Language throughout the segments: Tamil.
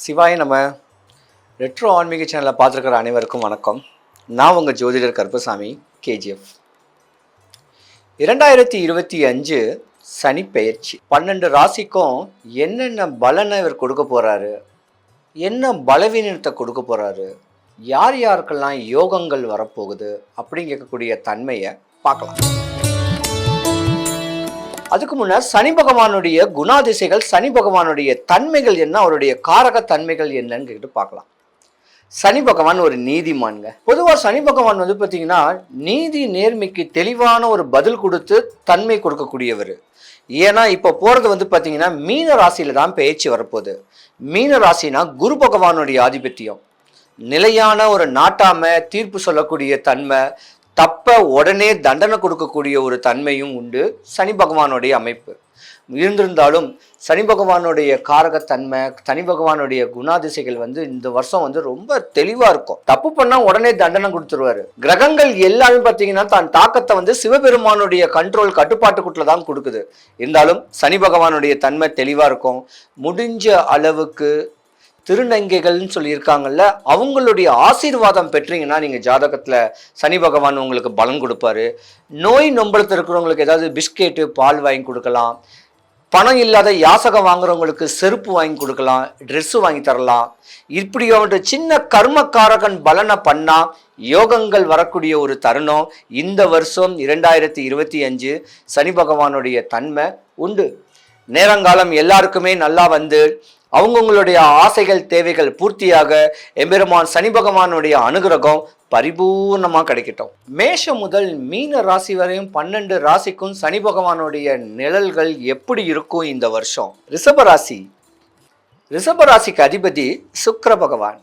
சிவாய் நம்ம ரெட்ரோ ஆன்மீக சேனலை பார்த்துருக்கிற அனைவருக்கும் வணக்கம். நான் உங்கள் ஜோதிடர் கருப்பசாமி கேஜிஎஃப். இரண்டாயிரத்தி இருபத்தி அஞ்சு சனி பெயர்ச்சி. பன்னெண்டு ராசிக்கும் என்னென்ன பலனை இவர் கொடுக்க போகிறாரு என்ன பலவீனத்தை கொடுக்க போகிறாரு யார் யாருக்கெல்லாம் யோகங்கள் வரப்போகுது? அப்படிங்கக்கூடிய தன்மையை பார்க்கலாம். அதுக்கு முன்னர் சனி பகவானுடைய குணாதிசைகள் சனி பகவானுடைய தன்மைகள் என்ன அவருடைய காரக தன்மைகள் என்னன்னு கேட்டு பார்க்கலாம். சனி பகவான் ஒரு நீதிமான்ங்க. பொதுவாக சனி பகவான் வந்து பார்த்தீங்கன்னா நீதி நேர்மைக்கு தெளிவான ஒரு பதில் கொடுத்து தன்மை கொடுக்கக்கூடியவர். ஏன்னா இப்போ போகிறது வந்து பார்த்தீங்கன்னா மீன ராசியில் தான் பேச்சு வரப்போகுது. மீன ராசினா குரு பகவானுடைய ஆதிபத்தியம். நிலையான ஒரு நாட்டாம தீர்ப்பு சொல்லக்கூடிய தன்மை தப்ப உடனே தண்டனை கொடுக்கக்கூடிய ஒரு தன்மையும் உண்டு. சனி பகவானுடைய அமைப்பு. இருந்திருந்தாலும் சனி பகவானுடைய காரகத்தன்மை சனி பகவானுடைய குணாதிசைகள் வந்து இந்த வருஷம் வந்து ரொம்ப தெளிவா இருக்கும். தப்பு பண்ணா உடனே தண்டனை கொடுத்துருவாரு. கிரகங்கள் எல்லாமே பார்த்தீங்கன்னா தான் தாக்கத்தை வந்து சிவபெருமானுடைய கண்ட்ரோல் கட்டுப்பாட்டுக்குள்ள தான் கொடுக்குது. இருந்தாலும் சனி பகவானுடைய தன்மை தெளிவா இருக்கும். முடிஞ்ச அளவுக்கு திருநங்கைகள்னு சொல்லியிருக்காங்கல்ல அவங்களுடைய ஆசீர்வாதம் பெற்றீங்கன்னா நீங்கள் ஜாதகத்தில் சனி பகவான் உங்களுக்கு பலன் கொடுப்பாரு. நோய் நொம்பலத்தில் இருக்கிறவங்களுக்கு ஏதாவது பிஸ்கெட்டு பால் வாங்கி கொடுக்கலாம். பணம் இல்லாத யாசகம் வாங்குறவங்களுக்கு செருப்பு வாங்கி கொடுக்கலாம் ட்ரெஸ்ஸு வாங்கி தரலாம். இப்படி அவன்கிட்ட சின்ன கர்மக்காரகன் பலனை பண்ணால் யோகங்கள் வரக்கூடிய ஒரு தருணம். இந்த வருஷம் இரண்டாயிரத்தி இருபத்தி அஞ்சு சனி பகவானுடைய தன்மை உண்டு. நேரங்காலம் எல்லாருக்குமே நல்லா வந்து அவங்கவுங்களுடைய ஆசைகள் தேவைகள் பூர்த்தியாக எம்பெருமான் சனி பகவானுடைய அனுகிரகம் பரிபூர்ணமாக கிடைக்கட்டும். மேஷம் முதல் மீன ராசி வரையும் பன்னெண்டு ராசிக்கும் சனி பகவானுடைய நிழல்கள் எப்படி இருக்கும் இந்த வருஷம்? ரிஷப ராசி. ரிஷப ராசிக்கு அதிபதி சுக்கர பகவான்.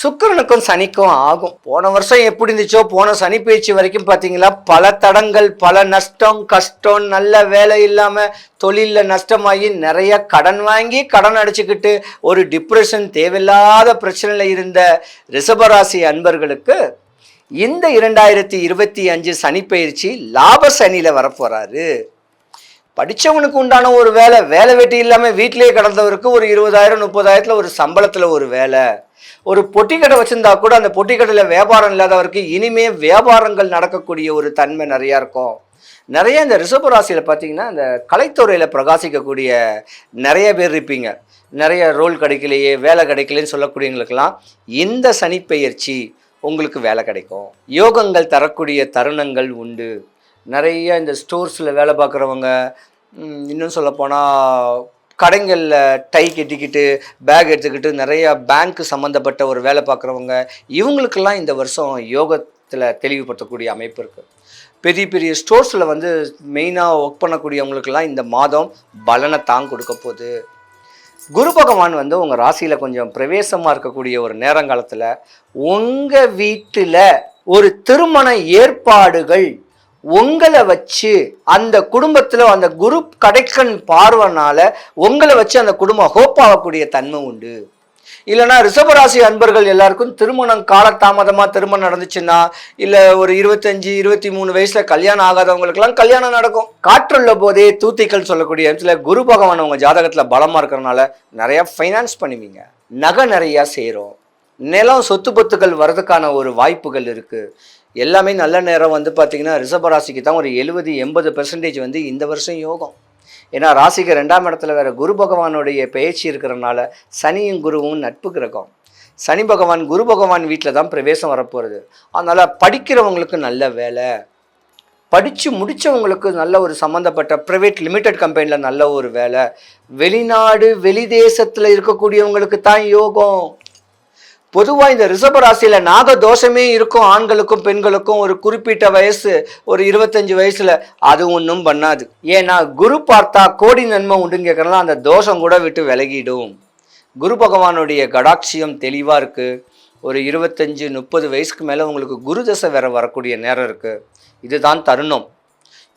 சுக்கிரனுக்கும் சனிக்கும் ஆகும். போன வருஷம் எப்படி இருந்துச்சோ போன சனி பயிற்சி வரைக்கும் பார்த்தீங்களா பல தடங்கள் பல நஷ்டம் கஷ்டம் நல்ல வேலை இல்லாமல் தொழிலில் நஷ்டமாகி நிறைய கடன் வாங்கி கடன் அடிச்சுக்கிட்டு ஒரு டிப்ரெஷன் தேவையில்லாத பிரச்சனையில் இருந்த ரிஷபராசி அன்பர்களுக்கு இந்த இரண்டாயிரத்தி இருபத்தி அஞ்சு சனி பயிற்சி லாப சனியில் வரப்போறாரு. படித்தவனுக்கு உண்டான ஒரு வேலை வேலை வெட்டி இல்லாமல் வீட்டிலேயே கடந்தவருக்கு ஒரு இருபதாயிரம் முப்பதாயிரத்தில் ஒரு சம்பளத்தில் ஒரு வேலை. ஒரு பொட்டி கடை வச்சிருந்தா கூட அந்த பொட்டி கடையில் வியாபாரம் இல்லாதவருக்கு இனிமே வியாபாரங்கள் நடக்கக்கூடிய ஒரு தன்மை நிறையா இருக்கும். நிறைய இந்த ரிஷப ராசியில் பார்த்தீங்கன்னா இந்த கலைத்துறையில் பிரகாசிக்கக்கூடிய நிறைய பேர் இருப்பீங்க. நிறைய ரோல் கிடைக்கலையே வேலை கிடைக்கலன்னு சொல்லக்கூடியவங்களுக்கெல்லாம் இந்த சனிப்பெயர்ச்சி உங்களுக்கு வேலை கிடைக்கும். யோகங்கள் தரக்கூடிய தருணங்கள் உண்டு. நிறைய இந்த ஸ்டோர்ஸில் வேலை பார்க்குறவங்க இன்னும் சொல்லப்போனால் கடைங்களில் டை கட்டிக்கிட்டு பேக் எடுத்துக்கிட்டு நிறையா பேங்க்கு சம்மந்தப்பட்ட ஒரு வேலை பார்க்குறவங்க இவங்களுக்கெல்லாம் இந்த வருஷம் யோகத்தில் தெளிவுபடுத்தக்கூடிய அமைப்பு இருக்குது பெரிய பெரிய ஸ்டோர்ஸில் வந்து மெயினாக ஒர்க் பண்ணக்கூடியவங்களுக்கெல்லாம் இந்த மாதம் பலனை தான் கொடுக்க போகுது. குரு பகவான் வந்து உங்கள் ராசியில் கொஞ்சம் பிரவேசமாக இருக்கக்கூடிய ஒரு நேரங்காலத்தில் உங்கள் வீட்டில் ஒரு திருமண ஏற்பாடுகள் உங்களை வச்சு அந்த குடும்பத்தில் அந்த குரு கடைக்கண் பார்வனால உங்களை வச்சு அந்த குடும்பம் ஹோப் ஆகக்கூடிய தன்மை உண்டு. இல்லைன்னா ரிஷபராசி அன்பர்கள் எல்லாருக்கும் திருமணம் காலதாமதமாக திருமணம் நடந்துச்சுன்னா இல்லை ஒரு இருபத்தஞ்சி இருபத்தி மூணு வயசில் கல்யாணம் ஆகாதவங்களுக்கெல்லாம் கல்யாணம் நடக்கும். காற்றுள்ள போதே தூத்திக்கள் சொல்லக்கூடிய இடத்துல குரு பகவான் உங்கள் ஜாதகத்தில் பலமாக இருக்கிறனால நிறையா ஃபைனான்ஸ் பண்ணுவீங்க. நகை நிறையா சேரும். நிலம் சொத்து பத்துக்கள் வர்றதுக்கான ஒரு வாய்ப்புகள் இருக்குது எல்லாமே நல்ல நேரம் வந்து பார்த்தீங்கன்னா ரிஷபராசிக்கு தான் ஒரு எழுபது எண்பது பெர்சன்டேஜ் வந்து இந்த வருஷம் யோகம். ஏன்னா ராசிக்கு ரெண்டாம் இடத்துல வேற குரு பகவானுடைய பயிற்சி இருக்கிறனால சனியும் குருவும் நட்பு கிரகம். சனி பகவான் குரு பகவான் வீட்டில் தான் பிரவேசம் வரப்போகிறது அதனால் படிக்கிறவங்களுக்கு நல்ல வேலை. படித்து முடித்தவங்களுக்கு நல்ல ஒரு சம்மந்தப்பட்ட ப்ரைவேட் லிமிடெட் கம்பெனியில் நல்ல ஒரு வேலை. வெளிநாடு வெளி தேசத்தில் இருக்கக்கூடியவங்களுக்கு தான் யோகம். பொதுவாக இந்த ரிஷப ராசியில் நாக தோஷமே இருக்கும். ஆண்களுக்கும் பெண்களுக்கும் ஒரு குறிப்பிட்ட வயசு ஒரு இருபத்தஞ்சு வயசுல அது ஒன்றும் பண்ணாது. ஏன்னா குரு பார்த்தா கோடி நன்மை உண்டுன்னு கேட்கறனால அந்த தோஷம் கூட விட்டு விலகிடும். குரு பகவானுடைய கடாட்சியம் தெளிவாக இருக்கு. ஒரு இருபத்தஞ்சு முப்பது வயசுக்கு மேலே உங்களுக்கு குரு தசை வேற வரக்கூடிய நேரம் இருக்கு. இதுதான் தருணம்.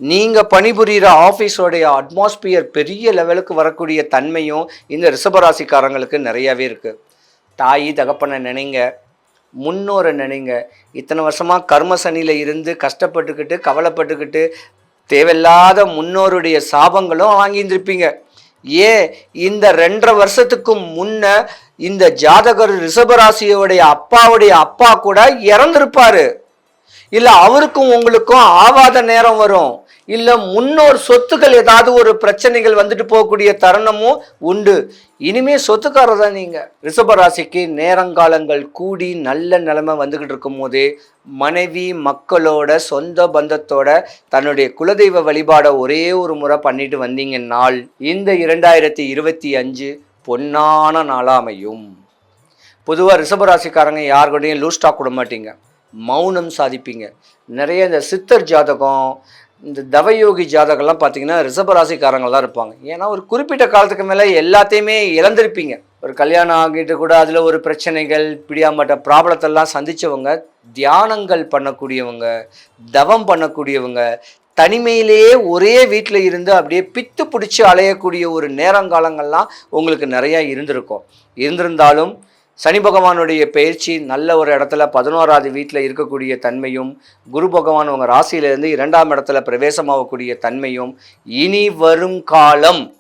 நீங்கள் பணிபுரிகிற ஆஃபீஸோடைய அட்மாஸ்பியர் பெரிய லெவலுக்கு வரக்கூடிய தன்மையும் இந்த ரிஷபராசிக்காரங்களுக்கு நிறையாவே இருக்குது தாய் தகப்பனை நினைங்க. முன்னோரை நினைங்க. இத்தனை வருஷமாக கர்ம சனியில் இருந்து கஷ்டப்பட்டுக்கிட்டு கவலைப்பட்டுக்கிட்டு தேவையில்லாத முன்னோருடைய சாபங்களும் வாங்கியிருந்திருப்பீங்க. ஏன் இந்த ரெண்டரை வருஷத்துக்கு முன்ன இந்த ஜாதகர் ரிஷபராசியோடைய அப்பாவுடைய அப்பா கூட இறந்திருப்பாரு. இல்லை அவருக்கும் உங்களுக்கும் ஆவாத நேரம் வரும். இல்ல முன்னோர் சொத்துக்கள் ஏதாவது ஒரு பிரச்சனைகள் வந்துட்டு போகக்கூடிய தருணமும் உண்டு. இனிமே சொத்துக்காரர் தான் நீங்க. ரிஷபராசிக்கு நேரங்காலங்கள் கூடி நல்ல நிலைமை வந்துகிட்டு இருக்கும் போதே மனைவி மக்களோட சொந்த பந்தத்தோட தன்னுடைய குலதெய்வ வழிபாடை ஒரே ஒரு முறை பண்ணிட்டு வந்தீங்கன்னால் இந்த இரண்டாயிரத்தி இருபத்தி அஞ்சு பொன்னான நாளா அமையும். பொதுவாக ரிஷபராசிக்காரங்க யார் கூடயும் லூஸ்டாக விட மாட்டீங்க. மௌனம் சாதிப்பீங்க. நிறைய இந்த சித்தர் ஜாதகம் இந்த தவயோகி ஜாதகம்லாம் பார்த்தீங்கன்னா ரிஷபராசிக்காரங்க தான் இருப்பாங்க. ஏன்னா ஒரு குறிப்பிட்ட காலத்துக்கு மேலே எல்லாத்தையுமே இழந்திருப்பீங்க. ஒரு கல்யாணம் ஆகிட்டு கூட அதில் ஒரு பிரச்சனைகள் பிடியாமட்ட ப்ராப்ளத்தெல்லாம் சந்தித்தவங்க தியானங்கள் பண்ணக்கூடியவங்க தவம் பண்ணக்கூடியவங்க தனிமையிலேயே ஒரே வீட்டில் இருந்து அப்படியே பித்து பிடிச்சி அலையக்கூடிய ஒரு நேரங்காலங்கள்லாம் உங்களுக்கு நிறையா இருந்திருக்கும். இருந்திருந்தாலும் சனி பகவானுடைய பயிற்சி நல்ல ஒரு இடத்துல பதினோராவது வீட்டில் இருக்கக்கூடிய தன்மையும் குரு பகவான் உங்கள் ராசியிலிருந்து இரண்டாம் இடத்துல பிரவேசமாகக்கூடிய தன்மையும் இனி வரும் காலம்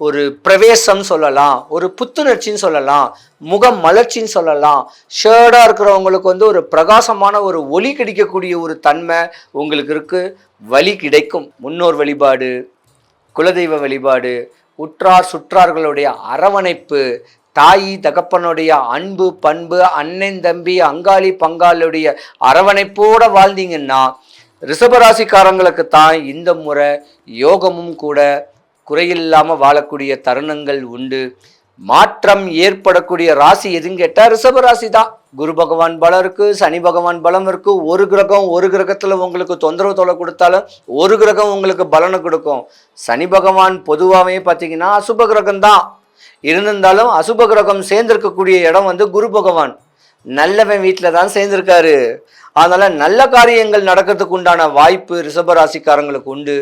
ஒரு பிரவேசம் சொல்லலாம் ஒரு புத்துணர்ச்சின்னு சொல்லலாம் முகம் மலர்ச்சின்னு சொல்லலாம் ஷேர்டாக இருக்கிறவங்களுக்கு வந்து ஒரு பிரகாசமான ஒரு ஒளி கிடைக்கக்கூடிய ஒரு தன்மை உங்களுக்கு இருக்கு. வழி கிடைக்கும். முன்னோர் வழிபாடு குலதெய்வ வழிபாடு உற்றார் சுற்றார்களுடைய அரவணைப்பு தாய் தகப்பனுடைய அன்பு பண்பு அண்ணன் தம்பி அங்காளி பங்காளுடைய அரவணைப்போட வாழ்ந்தீங்கன்னா ரிஷபராசிக்காரங்களுக்கு தான் இந்த முறை யோகமும் கூட குறையில்லாமல் வாழக்கூடிய தருணங்கள் உண்டு. மாற்றம் ஏற்படக்கூடிய ராசி எதுன்னு கேட்டால் ரிஷபராசி தான் குரு பகவான் பலம் இருக்குது சனி பகவான் பலம் இருக்குது ஒரு கிரகம் ஒரு கிரகத்தில் உங்களுக்கு தொந்தரவு தொலை கொடுத்தாலும் ஒரு கிரகம் உங்களுக்கு பலனை கொடுக்கும். சனி பகவான் பொதுவாகவே பார்த்தீங்கன்னா அசுப கிரகம் தான் இருந்திருந்தாலும் அசுப கிரகம் சேர்ந்திருக்கக்கூடிய இடம் வந்து குரு பகவான். நல்லவன் வீட்டில் தான் சேர்ந்திருக்காரு. அதனால் நல்ல காரியங்கள் நடக்கிறதுக்கு உண்டான வாய்ப்பு ரிஷபராசிக்காரங்களுக்கு உண்டு.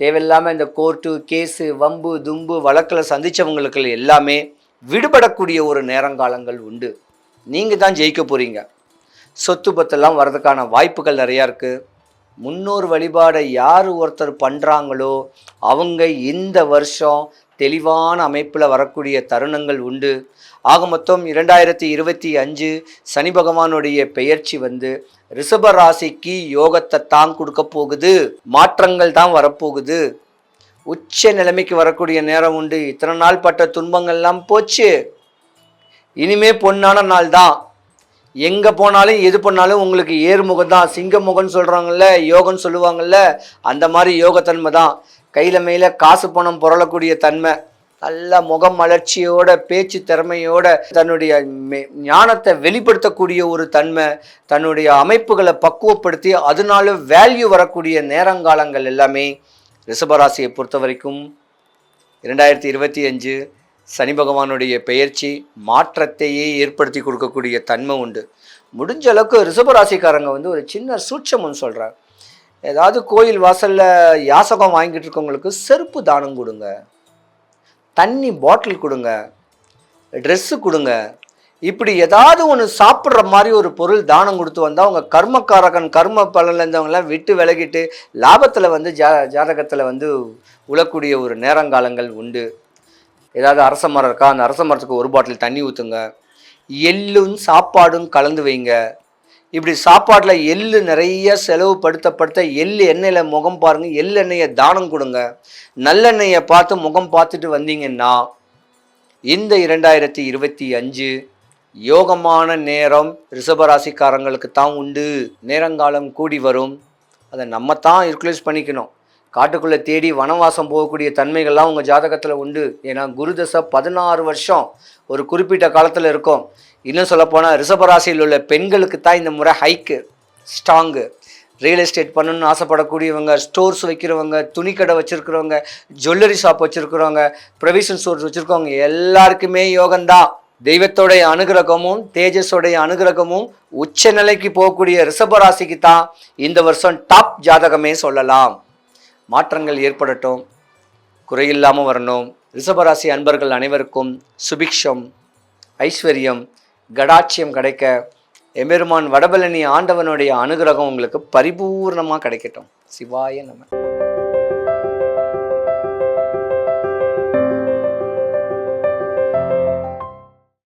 தேவையில்லாமல் இந்த கோர்ட்டு கேஸு வம்பு தும்பு வழக்கில் சந்திச்சவங்களுக்கு எல்லாமே விடுபடக்கூடிய ஒரு நேரங்காலங்கள் உண்டு. நீங்கள் தான் ஜெயிக்க போகிறீங்க சொத்து பத்தெல்லாம் வர்றதுக்கான வாய்ப்புகள் நிறையா இருக்குது முன்னோர் வழிபாடை யார் ஒருத்தர் பண்ணுறாங்களோ அவங்க இந்த வருஷம் தெளிவான அமைப்பில் வரக்கூடிய தருணங்கள் உண்டு. ஆக மொத்தம் இரண்டாயிரத்தி இருபத்தி அஞ்சு சனி பகவானுடைய பெயர்ச்சி வந்து ரிஷப ராசிக்கு யோகத்தை தான் கொடுக்க போகுது. மாற்றங்கள் தான் வரப்போகுது. உச்ச நிலைமைக்கு வரக்கூடிய நேரம் உண்டு. இத்தனை நாள் பட்ட துன்பங்கள்லாம் போச்சு. இனிமே பொன்னான நாள் தான். எங்கே போனாலும் எது பண்ணாலும் உங்களுக்கு ஏறுமுகம் தான் சிங்க முகம்னு சொல்கிறாங்கல்ல யோகம்னு சொல்லுவாங்கள்ல அந்த மாதிரி யோகத்தன்மை தான். கையில் மேலே காசு பணம் புரளக்கூடிய தன்மை நல்ல முகம் மலர்ச்சியோட பேச்சு திறமையோட தன்னுடைய ஞானத்தை வெளிப்படுத்தக்கூடிய ஒரு தன்மை தன்னுடைய அமைப்புகளை பக்குவப்படுத்தி அதனால வேல்யூ வரக்கூடிய நேரங்காலங்கள் எல்லாமே ரிஷபராசியை பொறுத்த வரைக்கும் இரண்டாயிரத்தி இருபத்தி அஞ்சு சனி பகவானுடைய பெயர்ச்சி மாற்றத்தையே ஏற்படுத்தி கொடுக்கக்கூடிய தன்மை உண்டு. முடிஞ்ச அளவுக்கு ரிஷபராசிக்காரங்க வந்து ஒரு சின்ன சூட்சம்னு சொல்கிறாங்க ஏதாவது கோயில் வாசலில் யாசகம் வாங்கிட்டு இருக்கவங்களுக்கு செருப்பு தானம் கொடுங்க. தண்ணி பாட்டில் கொடுங்க. ட்ரெஸ்ஸு கொடுங்க. இப்படி ஏதாவது ஒன்று சாப்பிட்ற மாதிரி ஒரு பொருள் தானம் கொடுத்து வந்தால் அவங்க கர்மக்காரகன் கர்ம பலனில் இருந்தவங்களாம் விட்டு விலகிட்டு லாபத்தில் வந்து ஜா ஜாதகத்தில் வந்து உழக்கூடிய ஒரு நேரங்காலங்கள் உண்டு. ஏதாவது அரச மரம் இருக்கா? அந்த அரச மரத்துக்கு ஒரு பாட்டில் தண்ணி ஊற்றுங்க எள்ளும் சாப்பாடும் கலந்து வைங்க. இப்படி சாப்பாட்டில் எள்ளு நிறைய செலவு எள் எள்ளு எண்ணெயில் முகம் பாருங்கள் எள்ளு எண்ணெயை தானம் கொடுங்க. நல்லெண்ணெயை பார்த்து முகம் பார்த்துட்டு வந்தீங்கன்னா இந்த இரண்டாயிரத்தி இருபத்தி அஞ்சு யோகமான நேரம் ரிஷபராசிக்காரங்களுக்கு தான் உண்டு. நேரங்காலம் கூடி வரும். அதை நம்ம தான் யூட்டிலைஸ் பண்ணிக்கணும். காட்டுக்குள்ளே தேடி வனவாசம் போகக்கூடிய தன்மைகள்லாம் உங்கள் ஜாதகத்தில் உண்டு. ஏன்னா குருதசை பதினாறு வருஷம் ஒரு குறிப்பிட்ட காலத்தில் இருக்கும். இன்னும் சொல்லப்போனால் ரிஷபராசியில் உள்ள பெண்களுக்கு தான் இந்த முறை ஹைக்கு ஸ்ட்ராங்கு ரியல் எஸ்டேட் பண்ணணும்னு ஆசைப்படக்கூடியவங்க ஸ்டோர்ஸ் வைக்கிறவங்க துணிக்கடை வச்சுருக்கிறவங்க ஜுவல்லரி ஷாப் வச்சுருக்கிறவங்க ப்ரொவிஷன் ஸ்டோர்ஸ் வச்சுருக்கவங்க எல்லாருக்குமே யோகம்தான். தெய்வத்தோடைய அனுகிரகமும் தேஜஸோடைய அனுகிரகமும் உச்ச நிலைக்கு போகக்கூடிய ரிஷபராசிக்கு தான் இந்த வருஷம் டாப் ஜாதகமே சொல்லலாம். மாற்றங்கள் ஏற்படட்டும். குறையில்லாமல் வரணும். ரிஷபராசி அன்பர்கள் அனைவருக்கும் சுபிக்ஷம் ஐஸ்வர்யம் கடாட்சியம் கிடைக்க எம்பெருமான் வடபழனி ஆண்டவனுடைய அனுகிரகம் உங்களுக்கு பரிபூர்ணமாக கிடைக்கட்டும். சிவாய நம்ம